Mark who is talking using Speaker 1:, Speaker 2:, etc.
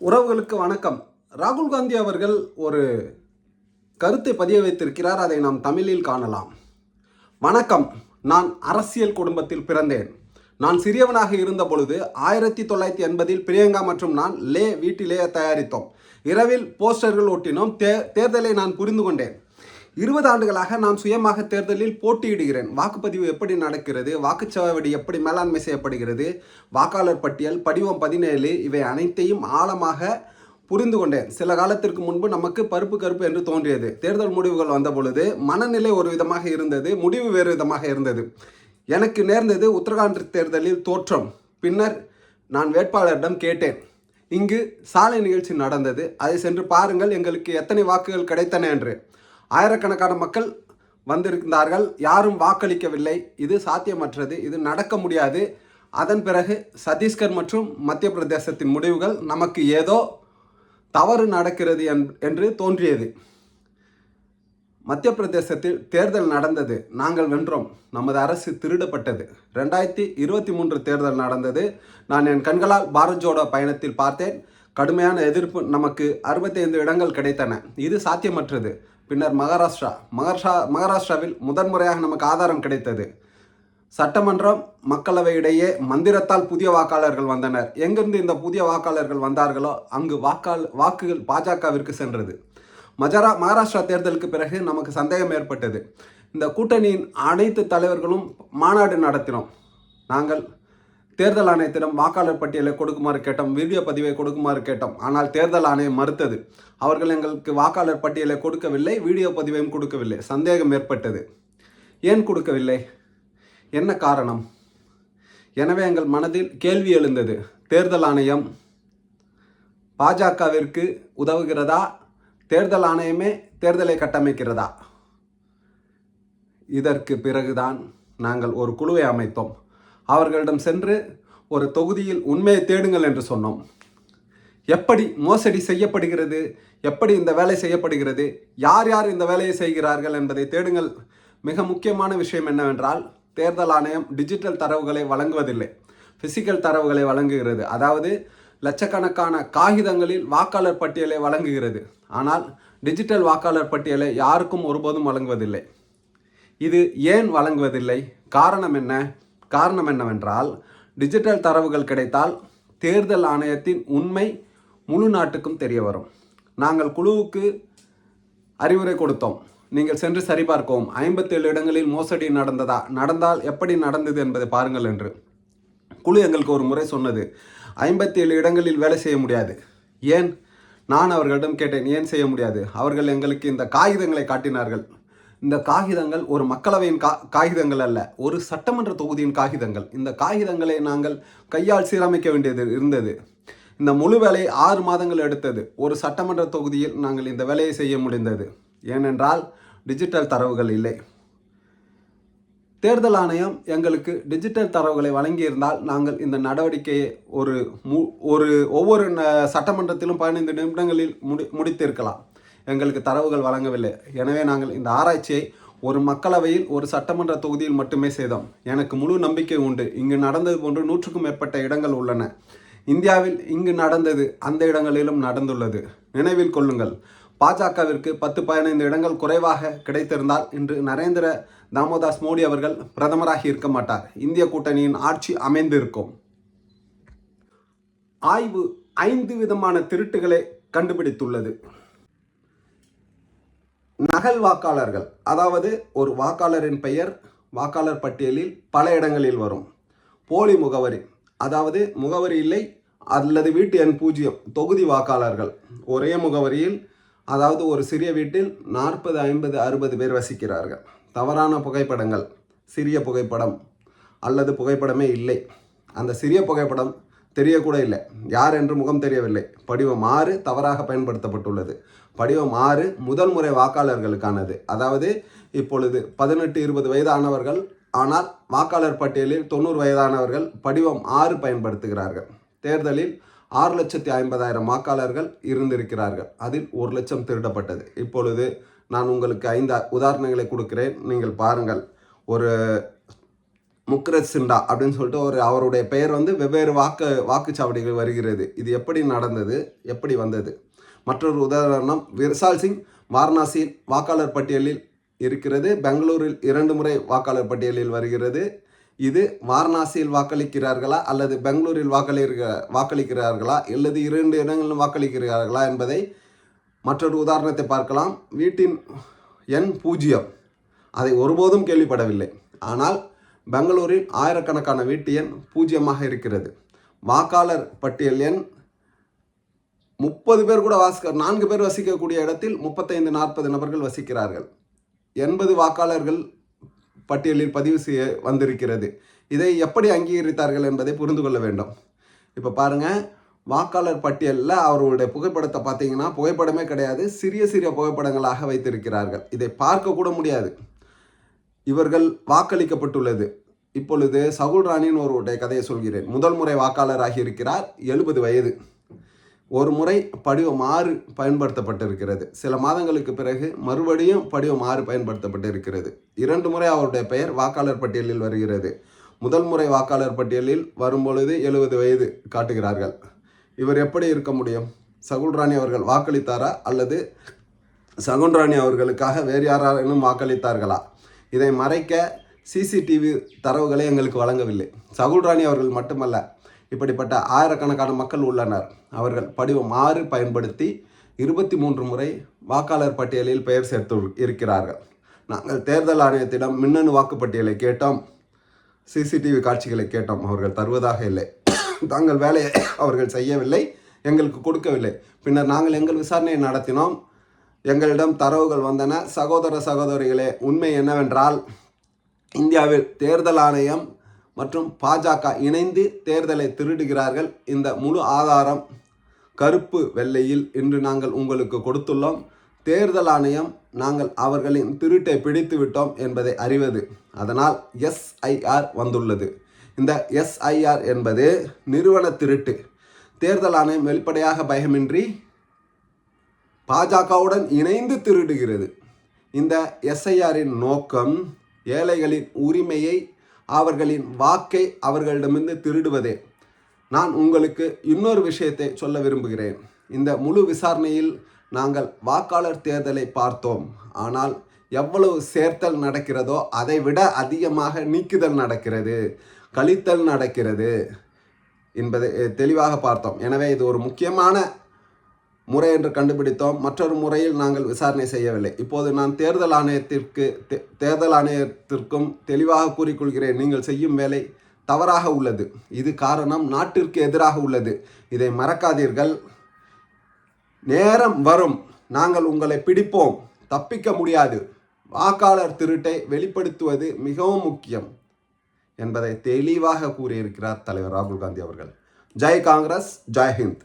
Speaker 1: உறவுகளுக்கு வணக்கம். ராகுல் காந்தி அவர்கள் ஒரு கருத்தை பதிய வைத்திருக்கிறார். அதை நாம் தமிழில் காணலாம். வணக்கம். நான் அரசியல் குடும்பத்தில் பிறந்தேன். நான் சிறியவனாக இருந்த பொழுது ஆயிரத்தி தொள்ளாயிரத்தி எண்பதில் பிரியங்கா மற்றும் நான் லே வீட்டிலேயே தயாரித்தோம். இரவில் போஸ்டர்கள் ஒட்டினோம். தே தேர்தலை நான் புரிந்து கொண்டேன். இருபது ஆண்டுகளாக நான் சுயமாக தேர்தலில் போட்டியிடுகிறேன். வாக்குப்பதிவு எப்படி நடக்கிறது? வாக்குச்சாவடி எப்படி மேலாண்மை செய்யப்படுகிறது? வாக்காளர் பட்டியல் படிவம் பதினேழு இவை அனைத்தையும் ஆழமாக புரிந்து கொண்டேன். சில காலத்திற்கு முன்பு நமக்கு பருப்பு கருப்பு என்று தோன்றியது. தேர்தல் முடிவுகள் வந்த பொழுது மனநிலை ஒரு விதமாக இருந்தது முடிவு வேறு விதமாக இருந்தது. எனக்கு நேர்ந்தது உத்தரகாண்ட் தேர்தலில் தோற்றம். பின்னர் நான் வேட்பாளரிடம் கேட்டேன். இங்கு சாலை நிகழ்ச்சி நடந்தது. அதை சென்று பாருங்கள் எங்களுக்கு எத்தனை வாக்குகள் கிடைத்தன என்று. ஆயிரக்கணக்கான மக்கள் வந்திருந்தார்கள். யாரும் வாக்களிக்கவில்லை. இது சாத்தியமற்றது. இது நடக்க முடியாது. அதன் பிறகு சத்தீஸ்கர் மற்றும் மத்திய பிரதேசத்தின் முடிவுகள் நமக்கு ஏதோ தவறு நடக்கிறது என்- என்று தோன்றியது. மத்திய பிரதேசத்தில் தேர்தல் நடந்தது. நாங்கள் வென்றோம். நமது அரசு திருடப்பட்டது. ரெண்டாயிரத்தி இருபத்தி மூன்று தேர்தல் நடந்தது. நான் என் கண்களால் பாரத் ஜோடோ பயணத்தில் பார்த்தேன். கடுமையான எதிர்ப்பு நமக்கு அறுபத்தைந்து இடங்கள் கிடைத்தன. இது சாத்தியமற்றது. பின்னர் மகாராஷ்டிரா. மகாராஷ்டிரா மகாராஷ்டிராவில் முதன்முறையாக நமக்கு ஆதாரம் கிடைத்தது. சட்டமன்றம் மக்களவையிடையே மந்திரத்தால் புதிய வாக்காளர்கள் வந்தனர். எங்கிருந்து இந்த புதிய வாக்காளர்கள் வந்தார்களோ அங்கு வாக்காள் வாக்குகள் பாஜகவிற்கு சென்றது. மஜரா மகாராஷ்டிரா தேர்தலுக்கு பிறகு நமக்கு சந்தேகம் ஏற்பட்டது. இந்த கூட்டணியின் அனைத்து தலைவர்களும் மாநாடு நடத்தினோம். நாங்கள் தேர்தல் ஆணையத்திடம் வாக்காளர் பட்டியலை கொடுக்குமாறு கேட்டோம் வீடியோ பதிவை கொடுக்குமாறு கேட்டோம். ஆனால் தேர்தல் ஆணையம் மறுத்தது. அவர்கள் எங்களுக்கு வாக்காளர் பட்டியலை கொடுக்கவில்லை வீடியோ பதிவையும் கொடுக்கவில்லை. சந்தேகம் ஏற்பட்டது. ஏன் கொடுக்கவில்லை? என்ன காரணம்? எனவே எங்கள் மனதில் கேள்வி எழுந்தது. தேர்தல் ஆணையம் பாஜகவிற்கு உதவுகிறதா? தேர்தல் ஆணையமே தேர்தலை கட்டமைக்கிறதா? இதற்கு பிறகுதான் நாங்கள் ஒரு குழுவை அமைத்தோம். அவர்களிடம் சென்று ஒரு தொகுதியில் உண்மையை தேடுங்கள் என்று சொன்னோம். எப்படி மோசடி செய்யப்படுகிறது? எப்படி இந்த வேலை செய்யப்படுகிறது? யார் யார் இந்த வேலையை செய்கிறார்கள் என்பதை தேடுங்கள். மிக முக்கியமான விஷயம் என்னவென்றால் தேர்தல் ஆணையம் டிஜிட்டல் தரவுகளை வழங்குவதில்லை. பிசிக்கல் தரவுகளை வழங்குகிறது. அதாவது லட்சக்கணக்கான காகிதங்களில் வாக்காளர் பட்டியலை வழங்குகிறது. ஆனால் டிஜிட்டல் வாக்காளர் பட்டியலை யாருக்கும் ஒருபோதும் வழங்குவதில்லை. இது ஏன் வழங்குவதில்லை? காரணம் என்ன? காரணம் என்னவென்றால் டிஜிட்டல் தரவுகள் கிடைத்தால் தேர்தல் ஆணையத்தின் உண்மை முழு நாட்டுக்கும் தெரிய வரும். நாங்கள் குழுவுக்கு அறிவுரை கொடுத்தோம். நீங்கள் சென்று சரிபார்க்கவும் ஐம்பத்தேழு இடங்களில் மோசடி நடந்ததா நடந்தால் எப்படி நடந்தது என்பதை பாருங்கள் என்று. குழு எங்களுக்கு ஒரு முறை சொன்னது ஐம்பத்தேழு இடங்களில் வேலை செய்ய முடியாது. ஏன்? நான் அவர்களிடம் கேட்டேன் ஏன் செய்ய முடியாது? அவர்கள் எங்களுக்கு இந்த காகிதங்களை காட்டினார்கள். இந்த காகிதங்கள் ஒரு மக்களவையின் கா காகிதங்கள் அல்ல ஒரு சட்டமன்ற தொகுதியின் காகிதங்கள். இந்த காகிதங்களை நாங்கள் கையால் சீரமைக்க வேண்டியது இருந்தது. இந்த முழு வேலை ஆறு மாதங்கள் எடுத்தது. ஒரு சட்டமன்ற தொகுதியில் நாங்கள் இந்த வேலையை செய்ய முடிந்தது. ஏனென்றால் டிஜிட்டல் தரவுகள் இல்லை. தேர்தல் ஆணையம் எங்களுக்கு டிஜிட்டல் தரவுகளை வழங்கியிருந்தால் நாங்கள் இந்த நடவடிக்கையை ஒரு மு ஒரு ஒவ்வொரு ந- சட்டமன்றத்திலும் பதினைந்து நிமிடங்களில் முடி முடித்திருக்கலாம். எங்களுக்கு தரவுகள் வழங்கவில்லை. எனவே நாங்கள் இந்த ஆராய்ச்சியை ஒரு மக்களவையில் ஒரு சட்டமன்ற தொகுதியில் மட்டுமே செய்தோம். எனக்கு முழு நம்பிக்கை உண்டு. இங்கு நடந்தது போன்று நூற்றுக்கும் மேற்பட்ட இடங்கள் உள்ளன. இந்தியாவில் இங்கு நடந்தது அந்த இடங்களிலும் நடந்துள்ளது. நினைவில் கொள்ளுங்கள். பாஜகவிற்கு பத்து பதினைந்து இடங்கள் குறைவாக கிடைத்திருந்தால் இன்று நரேந்திர தாமோதாஸ் மோடி அவர்கள் பிரதமராகி இருக்க மாட்டார். இந்திய கூட்டணியின் ஆட்சி அமைந்திருக்கும். ஆய்வு ஐந்து விதமான திருட்டுகளை கண்டுபிடித்துள்ளது. நகல் வாக்காளர்கள் அதாவது ஒரு வாக்காளரின் பெயர் வாக்காளர் பட்டியலில் பல இடங்களில் வரும். போலி முகவரி அதாவது முகவரி இல்லை அல்லது வீட்டு எண் பூஜ்ஜியம் தொகுதி வாக்காளர்கள். ஒரே முகவரியில் அதாவது ஒரு சிறிய வீட்டில் நாற்பது ஐம்பது அறுபது பேர் வசிக்கிறார்கள். தவறான புகைப்படங்கள் சிறிய புகைப்படம் அல்லது புகைப்படமே இல்லை. அந்த சிறிய புகைப்படம் தெரியக்கூட இல்லை. யார் என்று முகம் தெரியவில்லை. படிவம் ஆறு தவறாக பயன்படுத்தப்பட்டுள்ளது. படிவம் ஆறு முதல் முறை வாக்காளர்களுக்கானது. அதாவது இப்பொழுது பதினெட்டு இருபது வயதானவர்கள் ஆனால் வாக்காளர் பட்டியலில் தொண்ணூறு வயதானவர்கள் படிவம் ஆறு பயன்படுத்துகிறார்கள். தேர்தலில் ஆறு லட்சத்தி ஐம்பதாயிரம் வாக்காளர்கள் இருந்திருக்கிறார்கள். அதில் ஒரு லட்சம் திருடப்பட்டது. இப்பொழுது நான் உங்களுக்கு ஐந்து உதாரணங்களை கொடுக்கிறேன். நீங்கள் பாருங்கள். ஒரு முக்ரத் சிண்டா அப்படின்னு சொல்லிட்டு ஒரு அவருடைய பெயர் வந்து வெவ்வேறு வாக்கு வாக்குச்சாவடிகள் வருகிறது. இது எப்படி நடந்தது? எப்படி வந்தது? மற்றொரு உதாரணம் விர்சால் சிங் வாரணாசியில் வாக்காளர் பட்டியலில் இருக்கிறது. பெங்களூரில் இரண்டு முறை வாக்காளர் பட்டியலில் வருகிறது. இது வாரணாசியில் வாக்களிக்கிறார்களா அல்லது பெங்களூரில் வாக்களிக்க வாக்களிக்கிறார்களா? அல்லது இரண்டு இடங்களிலும் வாக்களிக்கிறார்களா என்பதை மற்றொரு உதாரணத்தை பார்க்கலாம். வீட்டின் எண் பூஜ்ஜியம். அதை ஒருபோதும் கேள்விப்படவில்லை. ஆனால் பெங்களூரில் ஆயிரக்கணக்கான வீட்டு எண் பூஜ்ஜியமாக இருக்கிறது. வாக்காளர் பட்டியல் எண் முப்பது பேர் கூட வாசிக்க நான்கு பேர் வசிக்கக்கூடிய இடத்தில் முப்பத்தைந்து நாற்பது நபர்கள் வசிக்கிறார்கள். எண்பது வாக்காளர்கள் பட்டியலில் பதிவு செய்ய வந்திருக்கிறது. இதை எப்படி அங்கீகரித்தார்கள் என்பதை புரிந்து கொள்ள வேண்டும். இப்போ பாருங்கள் வாக்காளர் பட்டியலில் அவர்களுடைய புகைப்படத்தை பார்த்தீங்கன்னா புகைப்படமே கிடையாது சிறிய சிறிய புகைப்படங்களாக வைத்திருக்கிறார்கள். இதை பார்க்க கூட முடியாது. இவர்கள் வாக்களிக்கப்பட்டுள்ளது. இப்பொழுது சகுல் ராணின்னு ஒருவருடைய கதையை சொல்கிறேன். முதல் முறை வாக்காளராகி இருக்கிறார் எழுபது வயது. ஒரு முறை படிவம் ஆறு பயன்படுத்தப்பட்டிருக்கிறது. சில மாதங்களுக்கு பிறகு மறுபடியும் படிவம் ஆறு பயன்படுத்தப்பட்டிருக்கிறது. இரண்டு முறை அவருடைய பெயர் வாக்காளர் பட்டியலில் வருகிறது. முதல் முறை வாக்காளர் பட்டியலில் வரும்பொழுது எழுபது வயது காட்டுகிறார்கள். இவர் எப்படி இருக்க முடியும்? சகுல் ராணி அவர்கள் வாக்களித்தாரா? அல்லது சகுன் ராணி அவர்களுக்காக வேறு யாராலும் வாக்களித்தார்களா? இதை மறைக்க சிசிடிவி தரவுகளை எங்களுக்கு வழங்கவில்லை. சகுல் ராணி அவர்கள் மட்டுமல்ல இப்படிப்பட்ட ஆயிரக்கணக்கான மக்கள் உள்ளனர். அவர்கள் படிவம் ஆறு பயன்படுத்தி இருபத்தி மூன்று முறை வாக்காளர் பட்டியலில் பெயர் சேர்த்து இருக்கிறார்கள். நாங்கள் தேர்தல் ஆணையத்திடம் மின்னணு வாக்குப்பட்டியலை கேட்டோம். சிசிடிவி காட்சிகளை கேட்டோம். அவர்கள் தருவதாக இல்லை. தங்கள் வேலையை அவர்கள் செய்யவில்லை எங்களுக்கு கொடுக்கவில்லை. பின்னர் நாங்கள் எங்கள் விசாரணையை நடத்தினோம். எங்களிடம் தரவுகள் வந்தன. சகோதர சகோதரிகளே உண்மை என்னவென்றால் இந்தியாவில் தேர்தல் ஆணையம் மற்றும் பாஜக இணைந்து தேர்தலை திருடுகிறார்கள். இந்த முழு ஆதாரம் கருப்பு வெள்ளையில் இன்று நாங்கள் உங்களுக்கு கொடுத்துள்ளோம். தேர்தல் ஆணையம் நாங்கள் அவர்களின் திருட்டை பிடித்து விட்டோம் என்பதை அறிவது. அதனால் எஸ்ஐஆர் வந்துள்ளது. இந்த எஸ்ஐஆர் என்பது நிறுவன திருட்டு. தேர்தல் ஆணையம் வெளிப்படையாக பயமின்றி பாஜகவுடன் இணைந்து திருடுகிறது. இந்த எஸ்ஐஆரின் நோக்கம் ஏழைகளின் உரிமையை அவர்களின் வாக்கை அவர்களிடமிருந்து திருடுவதே. நான் உங்களுக்கு இன்னொரு விஷயத்தை சொல்ல விரும்புகிறேன். இந்த முழு விசாரணையில் நாங்கள் வாக்காளர் தேர்தலை பார்த்தோம். ஆனால் எவ்வளவு சேர்த்தல் நடக்கிறதோ அதை விட அதிகமாக நீக்குதல் நடக்கிறது கழித்தல் நடக்கிறது என்பதை தெளிவாக பார்த்தோம். எனவே இது ஒரு முக்கியமான முறை என்று கண்டுபிடித்தோம். மற்றொரு முறையில் நாங்கள் விசாரணை செய்யவில்லை. இப்போது நான் தேர்தல் ஆணையத்திற்கு தேர்தல் ஆணையத்திற்கும் தெளிவாக கூறிக்கொள்கிறேன். நீங்கள் செய்யும் வேலை தவறாக உள்ளது. இது காரணம் நாட்டிற்கு எதிராக உள்ளது. இதை மறக்காதீர்கள். நேரம் வரும். நாங்கள் உங்களை பிடிப்போம். தப்பிக்க முடியாது. வாக்காளர் திருட்டை வெளிப்படுத்துவது மிகவும் முக்கியம் என்பதை தெளிவாக கூறியிருக்கிறார் தலைவர் ராகுல் காந்தி அவர்கள். ஜெய் காங்கிரஸ் ஜெய் ஹிந்த்.